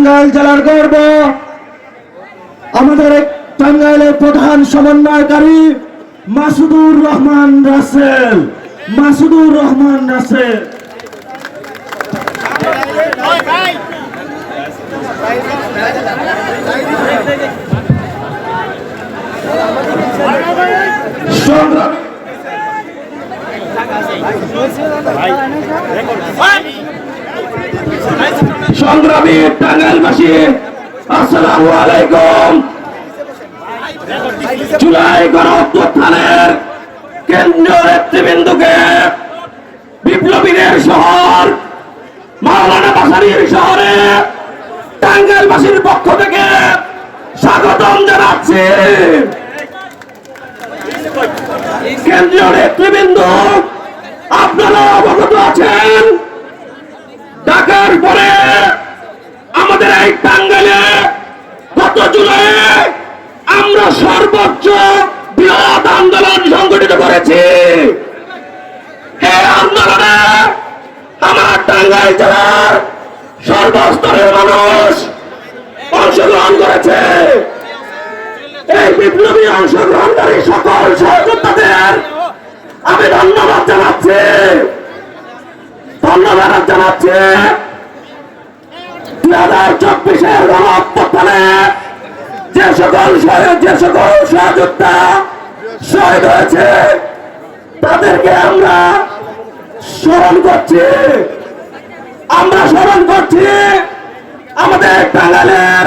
টাঙ্গাইল জেলার গর্ব। আমাদের টাঙ্গাইলের প্রধান সমন্বয়কারী মাসুদুর রহমান রাসেল। মাসুদুর রহমান রাসেল। সংগ্রামী সংগ্রামী টাঙ্গাইলবাসী, আসসালামু আলাইকুম। জুলাই গণঅভ্যুত্থানের কেন্দ্রীয় নেতৃবৃন্দকে বিপ্লবীদের শহর, মাওলানা বাসারির শহরে টাঙ্গাইলবাসীর পক্ষ থেকে স্বাগতম জানাচ্ছি। কেন্দ্রীয় নেতৃবৃন্দ আপনারা অবগত আছেন। ঢাকার পরে আমাদের এই টাঙ্গাইলে গত জুলাই আমরা সর্বোচ্চ বৃহৎ আন্দোলন সংগঠিত করেছি। এই আন্দোলনে আমার টাঙ্গাইল জেলার সর্বস্তরের মানুষ অংশগ্রহণ করেছে। এই বিপ্লবী অংশগ্রহণকারী সকল সহযোদ্ধাদের আমি ধন্যবাদ জানাচ্ছি। ধন্যবাদ জানাচ্ছি। হাজার যে সকল যে সকল সহযোদ্ধা শহীদ হয়েছে, তাদেরকে আমরা স্মরণ করছি। আমরা স্মরণ করছি আমাদের টাঙ্গালের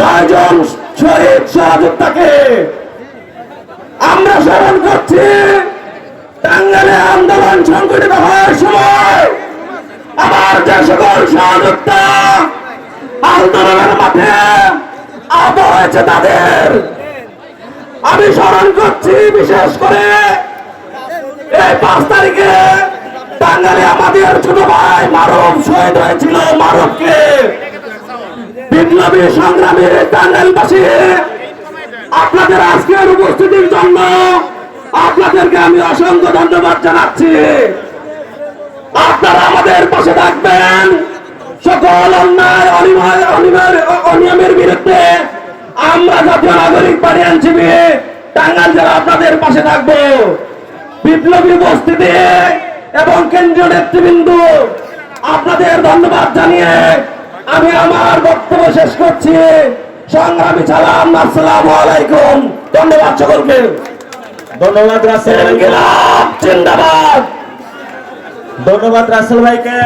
নয় জন শহীদ সহযোদ্ধাকে। আমরা স্মরণ করছি টাঙ্গালে আন্দোলন সংগঠিত হওয়ার সময় আমার যে সকল সহযোদ্ধা আন্দোলনের মাঠে আহত হয়েছে তাদের। আমি স্মরণ করছি বিশেষ করে এই পাঁচ তারিখে টাঙ্গালে আমাদের ছোট ভাই মারব শহীদ হয়েছিল মারবকে বিপ্লবী সংগ্রামের টাঙ্গাইলবাসী, আপনাদের আজকের উপস্থিতির জন্য আপনাদেরকে আমি অসংখ্য ধন্যবাদ জানাচ্ছি। আপনারা আমাদের পাশে থাকবেন। সকল অন্যায় অনিময় অনিয়মের বিরুদ্ধে আমরা জাতীয় নাগরিক পার্টি এনসিপি টাঙ্গাইল জেলা আপনাদের পাশে থাকব। বিপ্লবী উপস্থিতি এবং কেন্দ্রীয় নেতৃবৃন্দ আপনাদের ধন্যবাদ জানিয়ে আমি আমার বক্তব্য শেষ করছি। সংগ্রামী সালাম আসসালামু আলাইকুম। ধন্যবাদ সকলকে। ধন্যবাদ রাসেল জিন্দাবাদ। ধন্যবাদ রাসেল ভাইকে।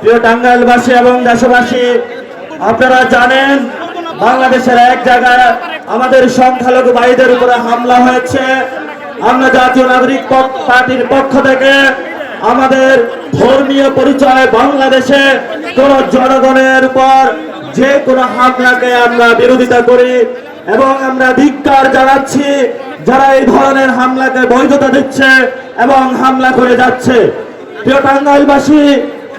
প্রিয় টাঙ্গাইলবাসী এবং দেশবাসী, আপনারা জানেন বাংলাদেশের এক জায়গায় আমাদের সংখ্যালঘু ভাইদের উপরে হামলা হয়েছে। আমরা জাতীয় নাগরিক পার্টির পক্ষ থেকে আমাদের ধর্মীয় পরিচয় বাংলাদেশে কোন জনগণের উপর যে কোনো হামলাকে আমরা বিরোধিতা করি এবং আমরা ধিক্কার জানাচ্ছি যারা এই ধরনের হামলাকে বৈধতা দিচ্ছে এবং হামলা করে যাচ্ছে। প্রিয় টাঙ্গাইলবাসী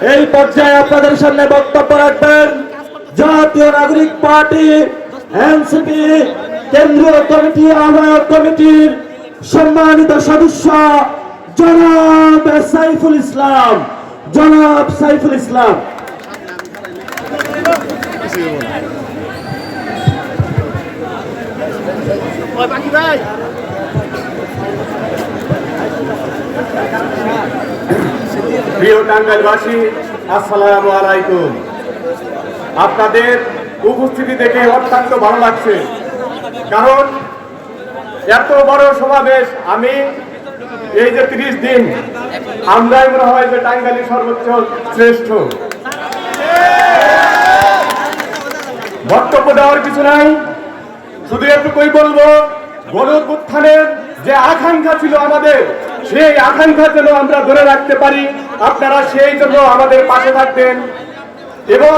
এই পর্যায়ে আপনাদের সামনে বক্তব্য রাখবেন জাতীয় নাগরিক পার্টি, এনসিপি, কেন্দ্রীয় কমিটি, আহ্বায়ক কমিটির সম্মানিত সদস্য জনাব সাইফুল ইসলাম। জনাব সাইফুল ইসলাম। প্রিয় টাঙ্গাইলবাসী, আসসালামু আলাইকুম। আপনাদের উপস্থিতি দেখে অত্যন্ত ভালো লাগছে। কারণ এত বড় সমাবেশ, আমি এই যে ত্রিশ দিন, আমরাই মনে হয় যে টাঙ্গালি সর্বোচ্চ শ্রেষ্ঠ। বক্তব্য দেওয়ার কিছু নাই, শুধু এটুকুই বলব গণ উত্থানের যে আকাঙ্ক্ষা ছিল আমাদের, সেই আকাঙ্ক্ষা যেন আমরা ধরে রাখতে পারি। আপনারা সেই জন্য আমাদের পাশে থাকবেন এবং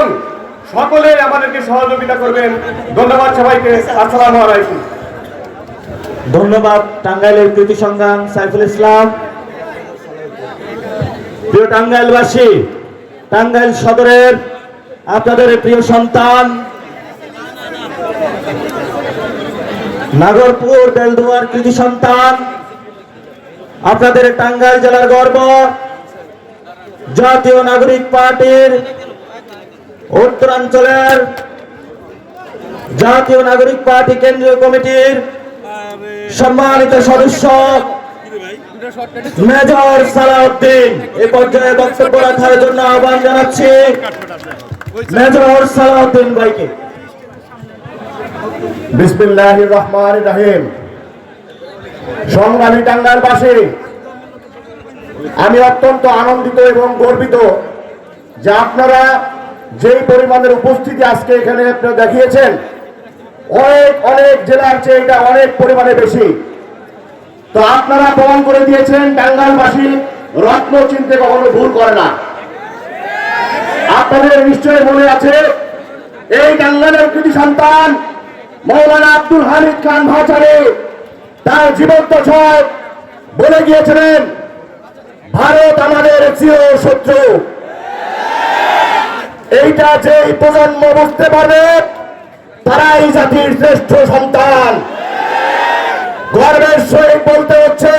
সকলে আমাদেরকে সহযোগিতা করবেন। ধন্যবাদ সবাইকে। আসসালামু আলাইকুম। ধন্যবাদ টাঙ্গাইলের কৃতি সংগ্রাম সাইফুল ইসলাম। প্রিয় টাঙ্গাইলবাসী, টাঙ্গাইল সদরের আপনাদের প্রিয় সন্তান, নাগরপুর বেলদুয়ার কৃতি সন্তান, আপনাদের টাঙ্গাইল জেলার গর্ব জাতীয় নাগরিক পার্টির উত্তরাঞ্চলের জাতীয় নাগরিক পার্টি কেন্দ্রীয় কমিটির সম্মানিত সদস্য মেজর সালাউদ্দিন। এই পর্যায়ে বক্তব্য রাখার জন্য আহ্বান জানাচ্ছি মেজর সালাউদ্দিন ভাইকে। বিসমিল্লাহ রহমান রাহিম। সংগ্রামী টাঙ্গালবাসী আমি অত্যন্ত আনন্দিত এবং গর্বিত যে আপনারা যেই পরিমাণের উপস্থিতি আজকে এখানে আপনারা দেখিয়েছেন, অনেক অনেক জেলার চেয়ে এটা অনেক পরিমাণে বেশি। তো আপনারা প্রমাণ করে দিয়েছেন টাঙ্গালবাসী রত্ন চিনতে কখনো ভুল করে না। আপনাদের নিশ্চয়ই মনে আছে, এই টাঙ্গালের কৃতি সন্তান মৌলানা আব্দুল হামিদ খান ভাচারে তার জীবন্ত ছয় বলে গিয়েছিলেন। ভারত আমাদের চির শত্রু। এইটা যে প্রজন্ম বুঝতে পারবে, তারাই জাতির শ্রেষ্ঠ সন্তান। গর্বের সহিত বলতে হচ্ছে,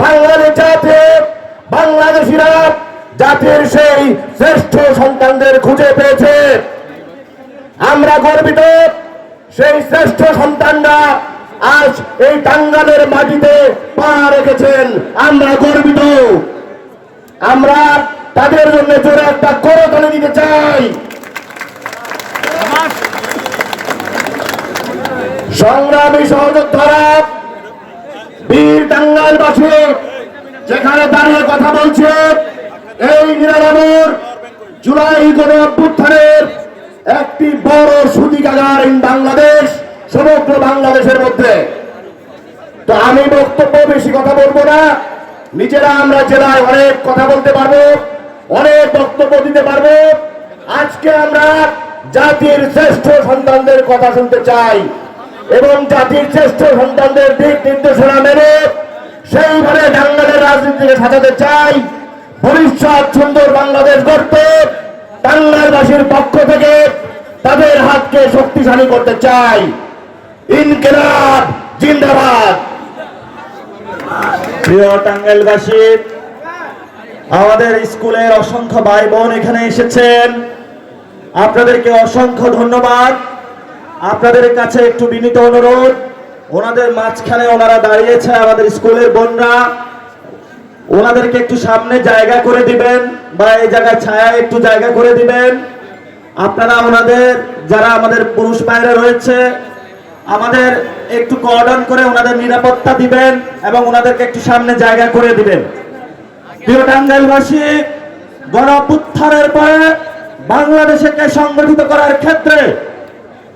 বাঙালি জাতি, বাংলাদেশিরা জাতির সেই শ্রেষ্ঠ সন্তানদের খুঁজে পেয়েছে। আমরা গর্বিত, সেই শ্রেষ্ঠ সন্তানরা আজ এই টাঙ্গালের মাটিতে পা রেখেছেন আমরা গর্বিত। আমরা তাদের জন্য জোরে একটা করতালি দিতে চাই। সংগ্রামী সহযোদ্ধারা, বীর টাঙ্গালবাসী যেখানে দাঁড়িয়ে কথা বলছে, এই নিরানবর জুলাই গণ অভ্যুত্থানের একটি বড় সুদিকাগার ইন বাংলাদেশ। সমগ্র বাংলাদেশের মধ্যে। তো আমি বক্তব্য বেশি কথা বলব না। নিজেরা আমরা জেলায় অনেক কথা বলতে পারব, অনেক বক্তব্য দিতে পারব। আজকে আমরা জাতির শ্রেষ্ঠ সন্তানদের কথা শুনতে চাই এবং জাতির শ্রেষ্ঠ সন্তানদের দিক নির্দেশনা মেনে সেইভাবে টাঙ্গালের রাজনীতিকে সাজাতে চাই। ভবিষ্যৎ সুন্দর বাংলাদেশ গড়তে টাঙ্গালবাসীর পক্ষ থেকে তাদের হাতকে শক্তিশালী করতে চাই। ইনকিলাব, জিন্দাবাদ। প্রিয় টাঙ্গাইলবাসী, আমাদের স্কুলের অসংখ্য ভাই বোন এখানে এসেছেন। আপনাদেরকে অসংখ্য ধন্যবাদ। আপনাদের কাছে একটু বিনীত অনুরোধ, ওনাদের মাঝখানে ওনারা দাঁড়িয়েছে আমাদের স্কুলের বোনরা। ওনাদেরকে একটু সামনে জায়গা করে দিবেন বা এই জায়গায় ছায়া একটু জায়গা করে দিবেন। আপনারা ওনাদের, যারা আমাদের পুরুষ বাইরে রয়েছে আমাদের একটু কর্ডন করে ওনাদের নিরাপত্তা দিবেন এবং ওনাদেরকে একটু সামনে জায়গা করে দিবেন। প্রিয় টাঙ্গাইলবাসী, গণ পরে বাংলাদেশকে সংগঠিত করার ক্ষেত্রে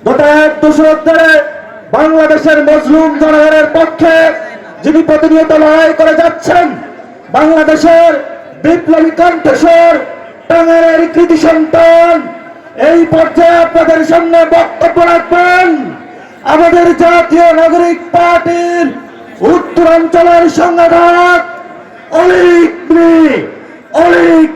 গত এক দশক ধরে বাংলাদেশের মজলুম জনগণের পক্ষে যিনি প্রতিনিয়ত লড়াই করে যাচ্ছেন, বাংলাদেশের বিপ্লবী কণ্ঠস্বর টাঙ্গাইলের কৃতি সন্তান, এই পর্যায়ে আপনাদের সামনে বক্তব্য রাখবেন। আমাদের জাতীয় নাগরিক পার্টির উত্তরাঞ্চলের সংগঠক অলিক অলিক